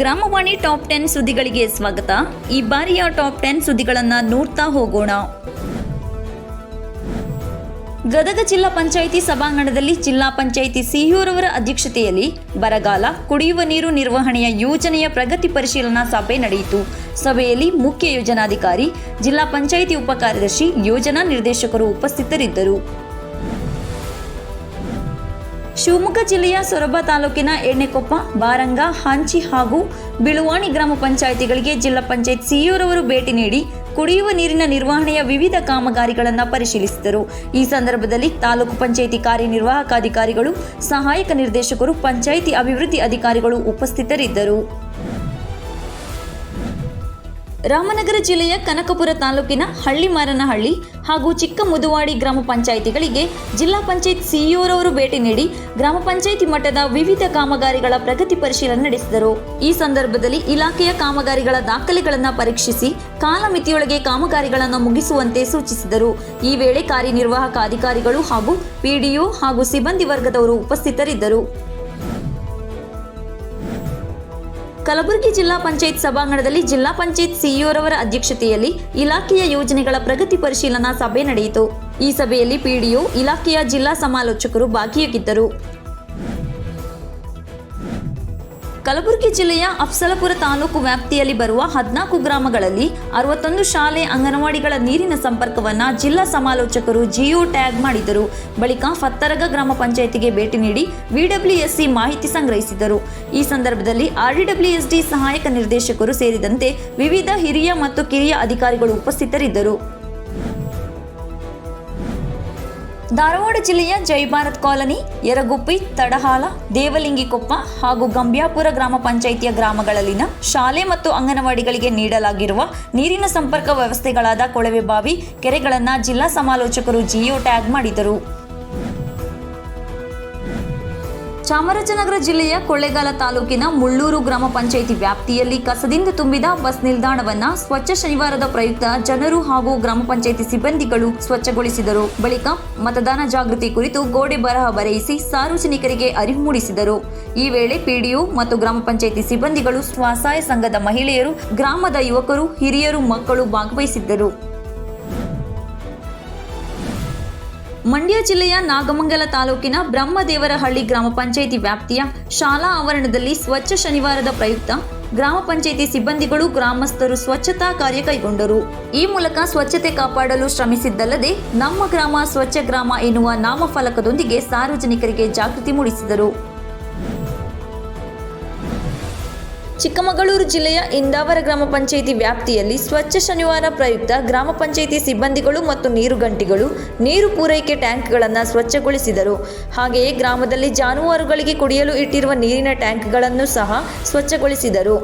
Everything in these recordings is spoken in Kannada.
ಗ್ರಾಮವಾಣಿ ಟಾಪ್ ಟೆನ್ ಸುದ್ದಿಗಳಿಗೆ ಸ್ವಾಗತ. ಈ ಬಾರಿಯ ಟಾಪ್ ಟೆನ್ ಸುದ್ದಿಗಳನ್ನು ನೋಡ್ತಾ ಹೋಗೋಣ. ಗದಗ ಜಿಲ್ಲಾ ಪಂಚಾಯಿತಿ ಸಭಾಂಗಣದಲ್ಲಿ ಜಿಲ್ಲಾ ಪಂಚಾಯಿತಿ ಸಿಹಿಯೂರವರ ಅಧ್ಯಕ್ಷತೆಯಲ್ಲಿ ಬರಗಾಲ, ಕುಡಿಯುವ ನೀರು ನಿರ್ವಹಣೆಯ ಯೋಜನೆಯ ಪ್ರಗತಿ ಪರಿಶೀಲನಾ ಸಭೆ ನಡೆಯಿತು. ಸಭೆಯಲ್ಲಿ ಮುಖ್ಯ ಯೋಜನಾಧಿಕಾರಿ, ಜಿಲ್ಲಾ ಪಂಚಾಯಿತಿ ಉಪಕಾರ್ಯದರ್ಶಿ, ಯೋಜನಾ ನಿರ್ದೇಶಕರು ಉಪಸ್ಥಿತರಿದ್ದರು. ಶಿವಮೊಗ್ಗ ಜಿಲ್ಲೆಯ ಸೊರಬ ತಾಲೂಕಿನ ಎಣ್ಣೆಕೊಪ್ಪ, ಬಾರಂಗ, ಹಂಚಿ ಹಾಗೂ ಬಿಳುವಾಣಿ ಗ್ರಾಮ ಪಂಚಾಯಿತಿಗಳಿಗೆ ಜಿಲ್ಲಾ ಪಂಚಾಯತ್ ಸಿಇಒರವರು ಭೇಟಿ ನೀಡಿ ಕುಡಿಯುವ ನೀರಿನ ನಿರ್ವಹಣೆಯ ವಿವಿಧ ಕಾಮಗಾರಿಗಳನ್ನು ಪರಿಶೀಲಿಸಿದರು. ಈ ಸಂದರ್ಭದಲ್ಲಿ ತಾಲೂಕು ಪಂಚಾಯಿತಿ ಕಾರ್ಯನಿರ್ವಾಹಕ ಅಧಿಕಾರಿಗಳು ಸಹಾಯಕ ನಿರ್ದೇಶಕರು, ಪಂಚಾಯಿತಿ ಅಭಿವೃದ್ಧಿ ಅಧಿಕಾರಿಗಳು ಉಪಸ್ಥಿತರಿದ್ದರು. ರಾಮನಗರ ಜಿಲ್ಲೆಯ ಕನಕಪುರ ತಾಲೂಕಿನ ಹಳ್ಳಿಮಾರನಹಳ್ಳಿ ಹಾಗೂ ಚಿಕ್ಕ ಮುದುವಾಡಿ ಗ್ರಾಮ ಪಂಚಾಯಿತಿಗಳಿಗೆ ಜಿಲ್ಲಾ ಪಂಚಾಯತ್ ಸಿಇಒರವರು ಭೇಟಿ ನೀಡಿ ಗ್ರಾಮ ಪಂಚಾಯಿತಿ ಮಟ್ಟದ ವಿವಿಧ ಕಾಮಗಾರಿಗಳ ಪ್ರಗತಿ ಪರಿಶೀಲನೆ ನಡೆಸಿದರು. ಈ ಸಂದರ್ಭದಲ್ಲಿ ಇಲಾಖೆಯ ಕಾಮಗಾರಿಗಳ ದಾಖಲೆಗಳನ್ನು ಪರೀಕ್ಷಿಸಿ ಕಾಲಮಿತಿಯೊಳಗೆ ಕಾಮಗಾರಿಗಳನ್ನು ಮುಗಿಸುವಂತೆ ಸೂಚಿಸಿದರು. ಈ ವೇಳೆ ಕಾರ್ಯನಿರ್ವಾಹಕ ಅಧಿಕಾರಿಗಳು ಹಾಗೂ ಪಿಡಿಒ ಹಾಗೂ ಸಿಬ್ಬಂದಿ ವರ್ಗದವರು ಉಪಸ್ಥಿತರಿದ್ದರು. ಕಲಬುರಗಿ ಜಿಲ್ಲಾ ಪಂಚಾಯತ್ ಸಭಾಂಗಣದಲ್ಲಿ ಜಿಲ್ಲಾ ಪಂಚಾಯತ್ ಸಿಇಒರವರ ಅಧ್ಯಕ್ಷತೆಯಲ್ಲಿ ಇಲಾಖೆಯ ಯೋಜನೆಗಳ ಪ್ರಗತಿ ಪರಿಶೀಲನಾ ಸಭೆ ನಡೆಯಿತು. ಈ ಸಭೆಯಲ್ಲಿ ಪಿಡಿಒ, ಇಲಾಖೆಯ ಜಿಲ್ಲಾ ಸಮಾಲೋಚಕರು ಭಾಗಿಯಾಗಿದ್ದರು. ಕಲಬುರಗಿ ಜಿಲ್ಲೆಯ ಅಫ್ಸಲಪುರ ತಾಲೂಕು ವ್ಯಾಪ್ತಿಯಲ್ಲಿ ಬರುವ ಹದಿನಾಲ್ಕು ಗ್ರಾಮಗಳಲ್ಲಿ ಅರವತ್ತೊಂದು ಶಾಲೆ ಅಂಗನವಾಡಿಗಳ ನೀರಿನ ಸಂಪರ್ಕವನ್ನ ಜಿಲ್ಲಾ ಸಮಾಲೋಚಕರು ಜಿಯೋ ಟ್ಯಾಗ್ ಮಾಡಿದರು. ಬಳಿಕ ಫತ್ತರಗ ಗ್ರಾಮ ಪಂಚಾಯಿತಿಗೆ ಭೇಟಿ ನೀಡಿ ವಿಡಬ್ಲ್ಯೂಎಸ್ಸಿ ಮಾಹಿತಿ ಸಂಗ್ರಹಿಸಿದರು. ಈ ಸಂದರ್ಭದಲ್ಲಿ ಆರ್ಡಿಡಬ್ಲ್ಯೂಎಸ್ಡಿ ಸಹಾಯಕ ನಿರ್ದೇಶಕರು ಸೇರಿದಂತೆ ವಿವಿಧ ಹಿರಿಯ ಮತ್ತು ಕಿರಿಯ ಅಧಿಕಾರಿಗಳು ಉಪಸ್ಥಿತರಿದ್ದರು. ಧಾರವಾಡ ಜಿಲ್ಲೆಯ ಜೈ ಭಾರತ್ ಕಾಲನಿ, ಯರಗುಪ್ಪಿ, ತಡಹಾಲ, ದೇವಲಿಂಗಿಕೊಪ್ಪ ಹಾಗೂ ಗಂಬ್ಯಾಪುರ ಗ್ರಾಮ ಪಂಚಾಯಿತಿಯ ಗ್ರಾಮಗಳಲ್ಲಿನ ಶಾಲೆ ಮತ್ತು ಅಂಗನವಾಡಿಗಳಿಗೆ ನೀಡಲಾಗಿರುವ ನೀರಿನ ಸಂಪರ್ಕ ವ್ಯವಸ್ಥೆಗಳಾದ ಕೊಳವೆ ಬಾವಿ, ಕೆರೆಗಳನ್ನು ಜಿಲ್ಲಾ ಸಮಾಲೋಚಕರು ಜಿಯೋ ಟ್ಯಾಗ್ ಮಾಡಿದರು. ಚಾಮರಾಜನಗರ ಜಿಲ್ಲೆಯ ಕೊಳ್ಳೇಗಾಲ ತಾಲೂಕಿನ ಮುಳ್ಳೂರು ಗ್ರಾಮ ಪಂಚಾಯಿತಿ ವ್ಯಾಪ್ತಿಯಲ್ಲಿ ಕಸದಿಂದ ತುಂಬಿದ ಬಸ್ ನಿಲ್ದಾಣವನ್ನ ಸ್ವಚ್ಛ ಶನಿವಾರದ ಪ್ರಯುಕ್ತ ಜನರು ಹಾಗೂ ಗ್ರಾಮ ಪಂಚಾಯಿತಿ ಸಿಬ್ಬಂದಿಗಳು ಸ್ವಚ್ಛಗೊಳಿಸಿದರು. ಬಳಿಕ ಮತದಾನ ಜಾಗೃತಿ ಕುರಿತು ಗೋಡೆ ಬರಹ ಬರೆಯಿಸಿ ಸಾರ್ವಜನಿಕರಿಗೆ ಅರಿವು ಮೂಡಿಸಿದರು. ಈ ವೇಳೆ ಪಿಡಿಒ ಮತ್ತು ಗ್ರಾಮ ಪಂಚಾಯಿತಿ ಸಿಬ್ಬಂದಿಗಳು ಸ್ವಸಹಾಯ ಸಂಘದ ಮಹಿಳೆಯರು, ಗ್ರಾಮದ ಯುವಕರು, ಹಿರಿಯರು, ಮಕ್ಕಳು ಭಾಗವಹಿಸಿದ್ದರು. ಮಂಡ್ಯ ಜಿಲ್ಲೆಯ ನಾಗಮಂಗಲ ತಾಲೂಕಿನ ಬ್ರಹ್ಮದೇವರಹಳ್ಳಿ ಗ್ರಾಮ ಪಂಚಾಯಿತಿ ವ್ಯಾಪ್ತಿಯ ಶಾಲಾ ಆವರಣದಲ್ಲಿ ಸ್ವಚ್ಛ ಶನಿವಾರದ ಪ್ರಯುಕ್ತ ಗ್ರಾಮ ಪಂಚಾಯಿತಿ ಸಿಬ್ಬಂದಿಗಳು ಗ್ರಾಮಸ್ಥರು ಸ್ವಚ್ಛತಾ ಕಾರ್ಯ ಕೈಗೊಂಡರು. ಈ ಮೂಲಕ ಸ್ವಚ್ಛತೆ ಕಾಪಾಡಲು ಶ್ರಮಿಸಿದ್ದಲ್ಲದೆ ನಮ್ಮ ಗ್ರಾಮ ಸ್ವಚ್ಛ ಗ್ರಾಮ ಎನ್ನುವ ನಾಮಫಲಕದೊಂದಿಗೆ ಸಾರ್ವಜನಿಕರಿಗೆ ಜಾಗೃತಿ ಮೂಡಿಸಿದರು. ಚಿಕ್ಕಮಗಳೂರು ಜಿಲ್ಲೆಯ ಇಂದಾವರ ಗ್ರಾಮ ಪಂಚಾಯಿತಿ ವ್ಯಾಪ್ತಿಯಲ್ಲಿ ಸ್ವಚ್ಛ ಶನಿವಾರ ಪ್ರಯುಕ್ತ ಗ್ರಾಮ ಪಂಚಾಯಿತಿ ಸಿಬ್ಬಂದಿಗಳು ಮತ್ತು ನೀರು ಗಂಟಿಗಳು ನೀರು ಪೂರೈಕೆ ಟ್ಯಾಂಕ್ಗಳನ್ನು ಸ್ವಚ್ಛಗೊಳಿಸಿದರು. ಹಾಗೆಯೇ ಗ್ರಾಮದಲ್ಲಿ ಜಾನುವಾರುಗಳಿಗೆ ಕುಡಿಯಲು ಇಟ್ಟಿರುವ ನೀರಿನ ಟ್ಯಾಂಕ್ಗಳನ್ನು ಸಹ ಸ್ವಚ್ಛಗೊಳಿಸಿದರು.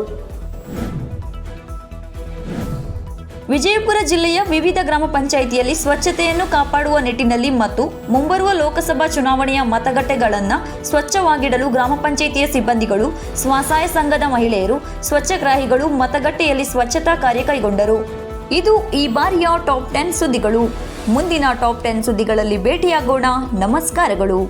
ವಿಜಯಪುರ ಜಿಲ್ಲೆಯ ವಿವಿಧ ಗ್ರಾಮ ಪಂಚಾಯಿತಿಯಲ್ಲಿ ಸ್ವಚ್ಛತೆಯನ್ನು ಕಾಪಾಡುವ ನಿಟ್ಟಿನಲ್ಲಿ ಮತ್ತು ಮುಂಬರುವ ಲೋಕಸಭಾ ಚುನಾವಣೆಯ ಮತಗಟ್ಟೆಗಳನ್ನು ಸ್ವಚ್ಛವಾಗಿಡಲು ಗ್ರಾಮ ಪಂಚಾಯಿತಿಯ ಸಿಬ್ಬಂದಿಗಳು, ಸ್ವಸಹಾಯ ಸಂಘದ ಮಹಿಳೆಯರು, ಸ್ವಚ್ಛಗ್ರಾಹಿಗಳು ಮತಗಟ್ಟೆಯಲ್ಲಿ ಸ್ವಚ್ಛತಾ ಕಾರ್ಯ ಕೈಗೊಂಡರು. ಇದು ಈ ಬಾರಿಯ ಟಾಪ್ ಟೆನ್ ಸುದ್ದಿಗಳು. ಮುಂದಿನ ಟಾಪ್ ಟೆನ್ ಸುದ್ದಿಗಳಲ್ಲಿ ಭೇಟಿಯಾಗೋಣ. ನಮಸ್ಕಾರಗಳು.